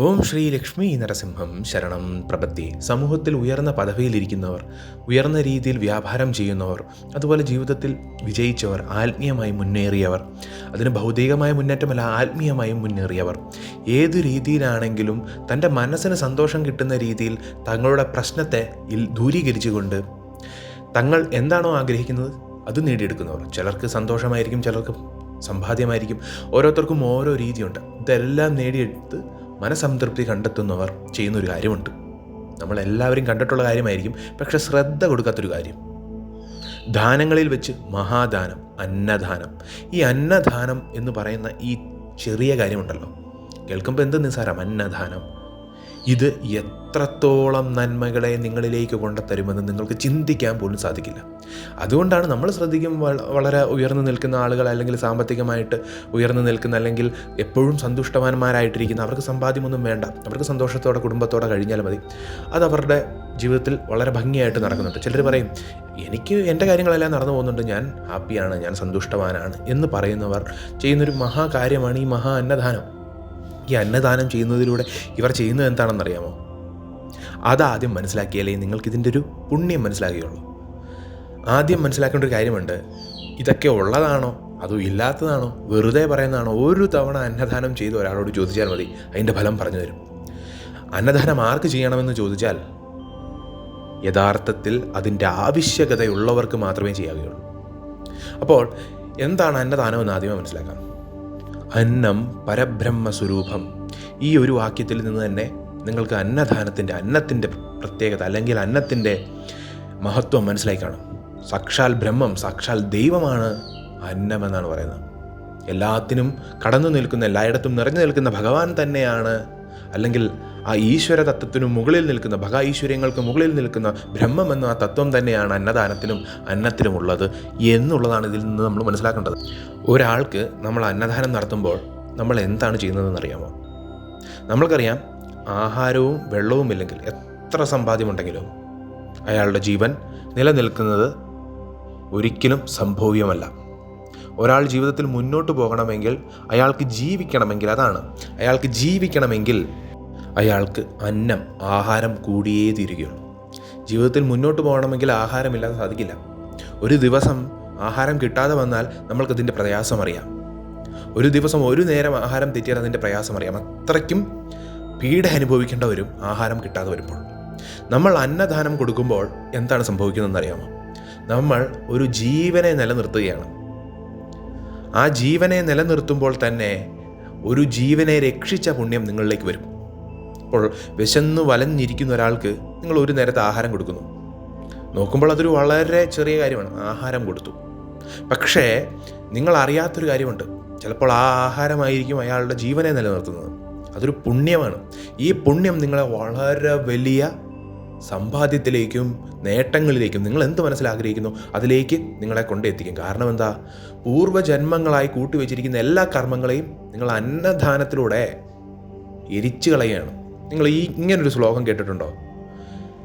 ഓം ശ്രീ ലക്ഷ്മി നരസിംഹം ശരണം പ്രപത്തി സമൂഹത്തിൽ ഉയർന്ന പദവിയിലിരിക്കുന്നവർ ഉയർന്ന രീതിയിൽ വ്യാപാരം ചെയ്യുന്നവർ അതുപോലെ ജീവിതത്തിൽ വിജയിച്ചവർ ആത്മീയമായി മുന്നേറിയവർ അതിന് ഭൗതികമായ മുന്നേറ്റമല്ല ആത്മീയമായി മുന്നേറിയവർ. ഏത് രീതിയിലാണെങ്കിലും തന്റെ മനസ്സിന് സന്തോഷം കിട്ടുന്ന രീതിയിൽ തങ്ങളുടെ പ്രശ്നത്തെ ദൂരീകരിച്ചുകൊണ്ട് തങ്ങൾ എന്താണോ ആഗ്രഹിക്കുന്നത് അത് നേടിയെടുക്കുന്നവർ. ചിലർക്ക് സന്തോഷമായിരിക്കും ചിലർക്ക് സമ്പാദ്യമായിരിക്കും. ഓരോരുത്തർക്കും ഓരോ രീതിയുണ്ട്. ഇതെല്ലാം നേടിയെടുത്ത് മനസംതൃപ്തി കണ്ടെത്തുന്നവർ ചെയ്യുന്നൊരു കാര്യമുണ്ട്. നമ്മളെല്ലാവരും കണ്ടിട്ടുള്ള കാര്യമായിരിക്കും പക്ഷെ ശ്രദ്ധ കൊടുക്കാത്തൊരു കാര്യം. ദാനങ്ങളിൽ വെച്ച് മഹാദാനം അന്നദാനം. ഈ അന്നദാനം എന്ന് പറയുന്ന ഈ ചെറിയ കാര്യമുണ്ടല്ലോ. കേൾക്കുമ്പോൾ എന്ത് നിസ്സാരം? അന്നദാനം. ഇത് എത്രത്തോളം നന്മകളെ നിങ്ങളിലേക്ക് കൊണ്ടുത്തരുമെന്ന് നിങ്ങൾക്ക് ചിന്തിക്കാൻ പോലും സാധിക്കില്ല. അതുകൊണ്ടാണ് നമ്മൾ ശ്രദ്ധിക്കും വളരെ ഉയർന്നു നിൽക്കുന്ന ആളുകൾ അല്ലെങ്കിൽ സാമ്പത്തികമായിട്ട് ഉയർന്നു നിൽക്കുന്ന അല്ലെങ്കിൽ എപ്പോഴും സന്തുഷ്ടവാന്മാരായിട്ടിരിക്കുന്ന അവർക്ക് സമ്പാദ്യമൊന്നും വേണ്ട. അവർക്ക് സന്തോഷത്തോടെ കുടുംബത്തോടെ കഴിഞ്ഞാൽ മതി. അത് അവരുടെ ജീവിതത്തിൽ വളരെ ഭംഗിയായിട്ട് നടക്കുന്നുണ്ട്. ചിലർ പറയും എനിക്ക് എന്റെ കാര്യങ്ങളെല്ലാം നടന്നു പോകുന്നുണ്ട്. ഞാൻ ഹാപ്പിയാണ്. ഞാൻ സന്തുഷ്ടവാനാണ്. എന്ന് പറയുന്നവർ ചെയ്യുന്നൊരു മഹാകാര്യമാണ് ഈ മഹാ അന്നദാനം. ഈ അന്നദാനം ചെയ്യുന്നതിലൂടെ ഇവർ ചെയ്യുന്നത് എന്താണെന്നറിയാമോ? അതാദ്യം മനസ്സിലാക്കിയാലേ നിങ്ങൾക്കിതിന്റെ ഒരു പുണ്യം മനസ്സിലാകുകയുള്ളൂ. ആദ്യം മനസ്സിലാക്കേണ്ട ഒരു കാര്യമുണ്ട്. ഇതൊക്കെ ഉള്ളതാണോ? അതോ ഇല്ലാത്തതാണോ? വെറുതെ പറയുന്നതാണോ? ഒരു തവണ അന്നദാനം ചെയ്ത് ഒരാളോട് ചോദിച്ചാൽ മതി അതിന്റെ ഫലം പറഞ്ഞു തരും. അന്നദാനം ആർക്ക് ചെയ്യണമെന്ന് ചോദിച്ചാൽ യഥാർത്ഥത്തിൽ അതിന്റെ ആവശ്യകതയുള്ളവർക്ക് മാത്രമേ ചെയ്യാവുകയുള്ളൂ. അപ്പോൾ എന്താണ് അന്നദാനം എന്ന് ആദ്യമേ മനസ്സിലാക്കാം. അന്നം പരബ്രഹ്മ സ്വരൂപം ഈ ഒരു വാക്യത്തിൽ നിന്ന് തന്നെ നിങ്ങൾക്ക് അന്നദാനത്തിന്റെ അന്നത്തിന്റെ പ്രത്യേകത അല്ലെങ്കിൽ അന്നത്തിന്റെ മഹത്വം മനസ്സിലായി കാണും. സാക്ഷാൽ ബ്രഹ്മം സാക്ഷാൽ ദൈവമാണ് അന്നം എന്നാണ് പറയുന്നത്. എല്ലാത്തിനും കടന്നു നിൽക്കുന്ന എല്ലായിടത്തും നിറഞ്ഞു നിൽക്കുന്ന ഭഗവാൻ തന്നെയാണ് അല്ലെങ്കിൽ ആ ഈശ്വര തത്വത്തിനു മുകളിൽ നിൽക്കുന്ന ഭഗ ഈശ്വര്യങ്ങൾക്ക് മുകളിൽ നിൽക്കുന്ന ബ്രഹ്മം എന്ന ആ തത്വം തന്നെയാണ് അന്നദാനത്തിനും അന്നത്തിനുമുള്ളത് എന്നുള്ളതാണ് ഇതിൽ നിന്ന് നമ്മൾ മനസ്സിലാക്കേണ്ടത്. ഒരാൾക്ക് നമ്മൾ അന്നദാനം നടത്തുമ്പോൾ നമ്മൾ എന്താണ് ചെയ്യുന്നതെന്ന് അറിയാമോ നമ്മൾക്കറിയാം ആഹാരവും വെള്ളവും ഇല്ലെങ്കിൽ എത്ര സമ്പാദ്യമുണ്ടെങ്കിലും അയാളുടെ ജീവൻ നിലനിൽക്കുന്നത് ഒരിക്കലും സംഭവ്യമല്ല. ഒരാൾ ജീവിതത്തിൽ മുന്നോട്ട് പോകണമെങ്കിൽ അയാൾക്ക് ജീവിക്കണമെങ്കിൽ അതാണ്. അയാൾക്ക് ജീവിക്കണമെങ്കിൽ അയാൾക്ക് അന്നം ആഹാരം കൂടിയേ തീരുകയുള്ളൂ. ജീവിതത്തിൽ മുന്നോട്ട് പോകണമെങ്കിൽ ആഹാരമില്ലാതെ സാധിക്കില്ല. ഒരു ദിവസം ആഹാരം കിട്ടാതെ വന്നാൽ നമ്മൾക്കതിന്റെ പ്രയാസം അറിയാം. ഒരു ദിവസം ഒരു നേരം ആഹാരം തെറ്റിയാൽ അതിന്റെ പ്രയാസം അറിയാം. അത്രയ്ക്കും പീഡ അനുഭവിക്കേണ്ട വരും ആഹാരം കിട്ടാതെ വരുമ്പോൾ. നമ്മൾ അന്നദാനം കൊടുക്കുമ്പോൾ എന്താണ് സംഭവിക്കുന്നതെന്ന് അറിയാമോ? നമ്മൾ ഒരു ജീവനെ നിലനിർത്തുകയാണ്. ആ ജീവനെ നിലനിർത്തുമ്പോൾ തന്നെ ഒരു ജീവനെ രക്ഷിച്ച പുണ്യം നിങ്ങളിലേക്ക് വരും. അപ്പോൾ വിശന്ന് വലഞ്ഞിരിക്കുന്ന ഒരാൾക്ക് നിങ്ങൾ ഒരു നേരത്തെ ആഹാരം കൊടുക്കുന്നു. നോക്കുമ്പോൾ അതൊരു വളരെ ചെറിയ കാര്യമാണ്. ആഹാരം കൊടുത്തു. പക്ഷേ നിങ്ങൾ അറിയാത്തൊരു കാര്യമുണ്ട്. ചിലപ്പോൾ ആ ആഹാരമായിരിക്കും അയാളുടെ ജീവനെ നിലനിർത്തുന്നത്. അതൊരു പുണ്യമാണ്. ഈ പുണ്യം നിങ്ങളെ വളരെ വലിയ സമ്പാദ്യത്തിലേക്കും നേട്ടങ്ങളിലേക്കും നിങ്ങൾ എന്ത് മനസ്സിലാഗ്രഹിക്കുന്നു? അതിലേക്ക് നിങ്ങളെ കൊണ്ടെത്തിക്കും. കാരണം എന്താ? പൂർവജന്മങ്ങളായി കൂട്ടിവെച്ചിരിക്കുന്ന എല്ലാ കർമ്മങ്ങളെയും നിങ്ങൾ അന്നദാനത്തിലൂടെ എരിച്ചു കളയാണ് നിങ്ങൾ ഈ ഇങ്ങനൊരു ശ്ലോകം കേട്ടിട്ടുണ്ടോ?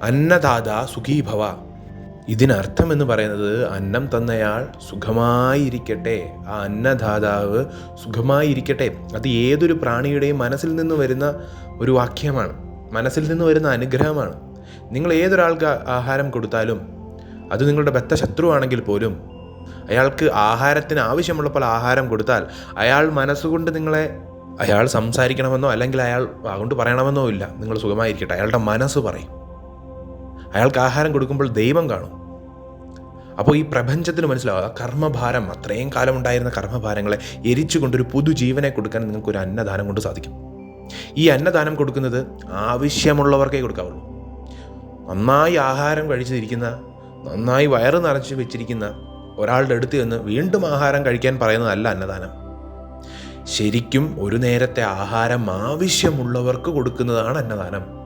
അന്നദാത സുഖീഭവ. ഇതിനർത്ഥം എന്ന് പറയുന്നത് അന്നം തന്നയാൾ സുഖമായിരിക്കട്ടെ. ആ അന്നദാതാവ് സുഖമായിരിക്കട്ടെ. അത് ഏതൊരു പ്രാണിയുടെയും മനസ്സിൽ നിന്ന് വരുന്ന ഒരു വാക്യമാണ്. മനസ്സിൽ നിന്ന് വരുന്ന അനുഗ്രഹമാണ്. നിങ്ങൾ ഏതൊരാൾക്ക് ആഹാരം കൊടുത്താലും അത് നിങ്ങളുടെ ബത്ത ശത്രുവാണെങ്കിൽ പോലും അയാൾക്ക് ആഹാരത്തിന് ആവശ്യമുള്ളപ്പോൾ ആഹാരം കൊടുത്താൽ അയാൾ മനസ്സുകൊണ്ട് നിങ്ങളെ അയാൾ സംസാരിക്കണമെന്നോ അല്ലെങ്കിൽ അയാൾ അതുകൊണ്ട് പറയണമെന്നോ ഇല്ല. നിങ്ങൾ സുഖമായിരിക്കട്ടെ. അയാളുടെ മനസ്സ് പറയും. അയാൾക്ക് ആഹാരം കൊടുക്കുമ്പോൾ ദൈവം കാണും. അപ്പോൾ ഈ പ്രപഞ്ചത്തിന് മനസ്സിലാവുക കർമ്മഭാരം അത്രയും കാലം ഉണ്ടായിരുന്ന കർമ്മഭാരങ്ങളെ എരിച്ചുകൊണ്ടൊരു പുതുജീവനെ കൊടുക്കാൻ നിങ്ങൾക്ക് ഒരു അന്നദാനം കൊണ്ട് സാധിക്കും. ഈ അന്നദാനം കൊടുക്കുന്നത് ആവശ്യമുള്ളവർക്കേ കൊടുക്കാവുള്ളൂ. നന്നായി ആഹാരം കഴിച്ചിരിക്കുന്ന നന്നായി വയറ് നിറച്ച് വെച്ചിരിക്കുന്ന ഒരാളുടെ അടുത്ത് നിന്ന് വീണ്ടും ആഹാരം കഴിക്കാൻ പറയുന്നതല്ല അന്നദാനം. ശരിക്കും ഒരു നേരത്തെ ആഹാരം ആവശ്യമുള്ളവർക്ക് കൊടുക്കുന്നതാണ് അന്നദാനം.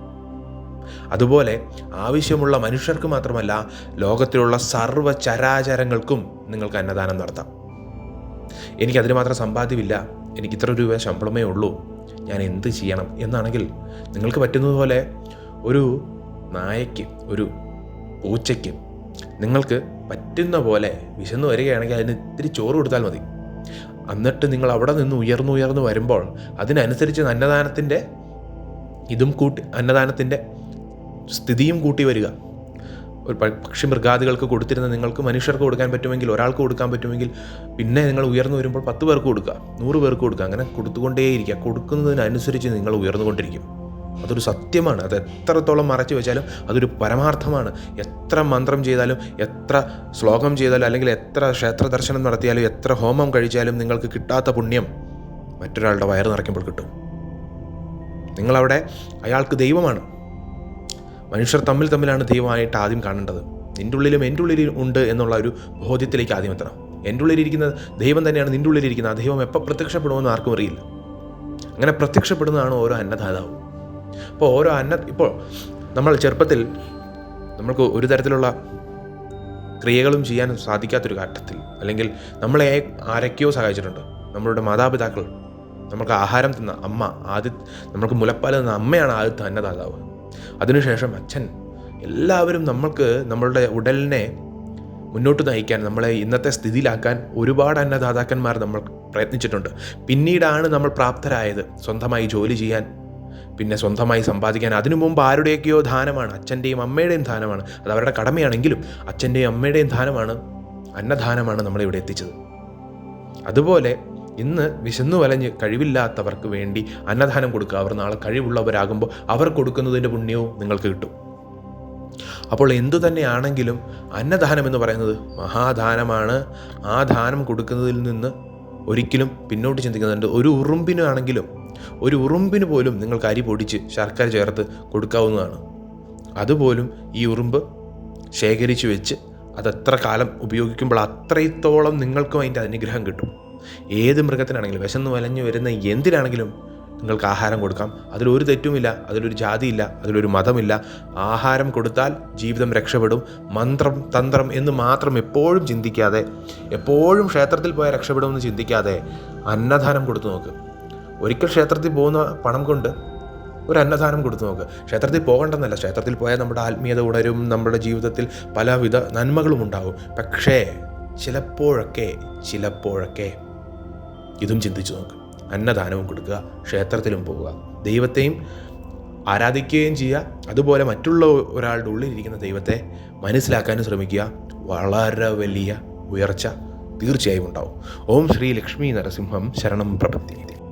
അതുപോലെ ആവശ്യമുള്ള മനുഷ്യർക്ക് മാത്രമല്ല ലോകത്തിലുള്ള സർവ ചരാചരങ്ങൾക്കും നിങ്ങൾക്ക് അന്നദാനം നടത്താം. എനിക്ക് അതിന് മാത്രം സമ്പാദ്യമില്ല എനിക്ക് ഇത്ര രൂപ ശമ്പളമേ ഉള്ളൂ ഞാൻ എന്ത് ചെയ്യണം? എന്നാണെങ്കിൽ നിങ്ങൾക്ക് പറ്റുന്നതുപോലെ ഒരു നായയ്ക്ക് ഒരു പൂച്ചയ്ക്ക് നിങ്ങൾക്ക് പറ്റുന്ന പോലെ വിശന്ന് വരികയാണെങ്കിൽ അതിന് ഇത്തിരി ചോറ് കൊടുത്താൽ മതി. എന്നിട്ട് നിങ്ങൾ അവിടെ നിന്ന് ഉയർന്നു ഉയർന്നു വരുമ്പോൾ അതിനനുസരിച്ച് അന്നദാനത്തിന്റെ ഇതും കൂട്ടി അന്നദാനത്തിന്റെ സ്ഥിതിയും കൂട്ടി വരിക. ഒരു പക്ഷി മൃഗാദികൾക്ക് കൊടുത്തിരുന്ന നിങ്ങൾക്ക് മനുഷ്യർക്ക് കൊടുക്കാൻ പറ്റുമെങ്കിൽ ഒരാൾക്ക് കൊടുക്കാൻ പറ്റുമെങ്കിൽ പിന്നെ നിങ്ങൾ ഉയർന്നു വരുമ്പോൾ പത്ത് പേർക്ക് കൊടുക്കുക നൂറ് പേർക്ക് കൊടുക്കുക അങ്ങനെ കൊടുത്തുകൊണ്ടേയിരിക്കുക. കൊടുക്കുന്നതിനനുസരിച്ച് നിങ്ങൾ ഉയർന്നുകൊണ്ടിരിക്കും. അതൊരു സത്യമാണ്. അത് എത്രത്തോളം മറച്ചു വെച്ചാലും അതൊരു പരമാർത്ഥമാണ്. എത്ര മന്ത്രം ചെയ്താലും എത്ര ശ്ലോകം ചെയ്താലും അല്ലെങ്കിൽ എത്ര ക്ഷേത്ര ദർശനം നടത്തിയാലും എത്ര ഹോമം കഴിച്ചാലും നിങ്ങൾക്ക് കിട്ടാത്ത പുണ്യം മറ്റൊരാളുടെ വയറ് നിറയ്ക്കുമ്പോൾ കിട്ടും. നിങ്ങളവിടെ അയാൾക്ക് ദൈവമാണ്. മനുഷ്യർ തമ്മിൽ തമ്മിലാണ് ദൈവമായിട്ട് ആദ്യം കാണേണ്ടത്. നിന്റെ ഉള്ളിലും എന്റെ ഉള്ളിലും ഉണ്ട് എന്നുള്ള ഒരു ബോധ്യത്തിലേക്ക് ആദ്യം എത്തണം. എന്റെ ഉള്ളിലിരിക്കുന്ന ദൈവം തന്നെയാണ് നിന്റെ ഉള്ളിലിരിക്കുന്നത്. ആ ദൈവം എപ്പോൾ പ്രത്യക്ഷപ്പെടുമെന്ന് ആർക്കും അറിയില്ല. അങ്ങനെ പ്രത്യക്ഷപ്പെടുന്നതാണ് ഓരോ അന്നദാതാവും. അപ്പോൾ ഓരോ അന്ന ഇപ്പോൾ നമ്മൾ ചെറുപ്പത്തിൽ നമ്മൾക്ക് ഒരു തരത്തിലുള്ള ക്രിയകളും ചെയ്യാൻ സാധിക്കാത്തൊരു ഘട്ടത്തിൽ അല്ലെങ്കിൽ നമ്മളെ ആരൊക്കെയോ സഹായിച്ചിട്ടുണ്ട്. നമ്മളുടെ മാതാപിതാക്കൾ നമുക്ക് ആഹാരം തന്ന അമ്മ ആദ്യ നമ്മൾക്ക് മുലപ്പാൽ തന്ന അമ്മയാണ് ആദ്യത്തെ അന്നദാതാവ്. അതിനുശേഷം അച്ഛൻ. എല്ലാവരും നമ്മൾക്ക് നമ്മളുടെ ഉടലിനെ മുന്നോട്ട് നയിക്കാൻ നമ്മളെ ഇന്നത്തെ സ്ഥിതിയിലാക്കാൻ ഒരുപാട് അന്നദാതാക്കന്മാർ നമ്മൾ പ്രയത്നിച്ചിട്ടുണ്ട്. പിന്നീടാണ് നമ്മൾ പ്രാപ്തരായത് സ്വന്തമായി ജോലി ചെയ്യാൻ പിന്നെ സ്വന്തമായി സമ്പാദിക്കാൻ അതിനു മുമ്പ് ആരുടെയൊക്കെയോ ദാനമാണ് അച്ഛന്റെയും അമ്മയുടെയും ധാനമാണ്. അത് അവരുടെ കടമയാണെങ്കിലും അച്ഛന്റെയും അമ്മയുടെയും ദാനമാണ് അന്നദാനമാണ് നമ്മളെ ഇവിടെ എത്തിച്ചത്. അതുപോലെ ഇന്ന് വിശന്നു വലഞ്ഞ് കഴിവില്ലാത്തവർക്ക് വേണ്ടി അന്നദാനം കൊടുക്കുക. അവർ നാളെ കഴിവുള്ളവരാകുമ്പോൾ അവർ കൊടുക്കുന്നതിന്റെ പുണ്യവും നിങ്ങൾക്ക് കിട്ടും. അപ്പോൾ എന്തു തന്നെയാണെങ്കിലും അന്നദാനം എന്ന് പറയുന്നത് മഹാദാനമാണ്. ആ ദാനം കൊടുക്കുന്നതിൽ നിന്ന് ഒരിക്കലും പിന്നോട്ട് ചിന്തിക്കുന്നുണ്ട്. ഒരു ഉറുമ്പിനാണെങ്കിലും ഒരു ഉറുമ്പിന് പോലും നിങ്ങൾക്ക് അരി പൊടിച്ച് ശർക്കര ചേർത്ത് കൊടുക്കാവുന്നതാണ്. അതുപോലും ഈ ഉറുമ്പ് ശേഖരിച്ചു വെച്ച് അതെത്ര കാലം ഉപയോഗിക്കുമ്പോൾ അത്രത്തോളം നിങ്ങൾക്കും അതിന്റെ അനുഗ്രഹം കിട്ടും. ഏത് മൃഗത്തിനാണെങ്കിലും വിശന്ന് വലഞ്ഞു വരുന്ന എന്തിനാണെങ്കിലും നിങ്ങൾക്ക് ആഹാരം കൊടുക്കാം. അതിലൊരു തെറ്റുമില്ല അതിലൊരു ജാതിയില്ല അതിലൊരു മതമില്ല. ആഹാരം കൊടുത്താൽ ജീവിതം രക്ഷപ്പെടും. മന്ത്രം തന്ത്രം എന്ന് മാത്രം എപ്പോഴും ചിന്തിക്കാതെ എപ്പോഴും ക്ഷേത്രത്തിൽ പോയാൽ രക്ഷപ്പെടുമെന്ന് ചിന്തിക്കാതെ അന്നദാനം കൊടുത്തു നോക്ക്. ഒരിക്കൽ ക്ഷേത്രത്തിൽ പോകുന്ന പണം കൊണ്ട് ഒരു അന്നദാനം കൊടുത്തു നോക്ക്. ക്ഷേത്രത്തിൽ പോകണ്ടെന്നല്ല. ക്ഷേത്രത്തിൽ പോയാൽ നമ്മുടെ ആത്മീയത ഉണരും നമ്മുടെ ജീവിതത്തിൽ പലവിധ നന്മകളും ഉണ്ടാകും പക്ഷേ ചിലപ്പോഴൊക്കെ ചിലപ്പോഴൊക്കെ ഇതും ചിന്തിച്ചു നോക്ക്. അന്നദാനവും കൊടുക്കുക ക്ഷേത്രത്തിലും പോവുക. ദൈവത്തെയും ആരാധിക്കുകയും ചെയ്യുക. അതുപോലെ മറ്റുള്ള ഒരാളുടെ ഉള്ളിലിരിക്കുന്ന ദൈവത്തെ മനസ്സിലാക്കാനും ശ്രമിക്കുക. വളരെ വലിയ ഉയർച്ച തീർച്ചയായും ഉണ്ടാവും. ഓം ശ്രീ ലക്ഷ്മി നരസിംഹം ശരണം പ്രപത്തി.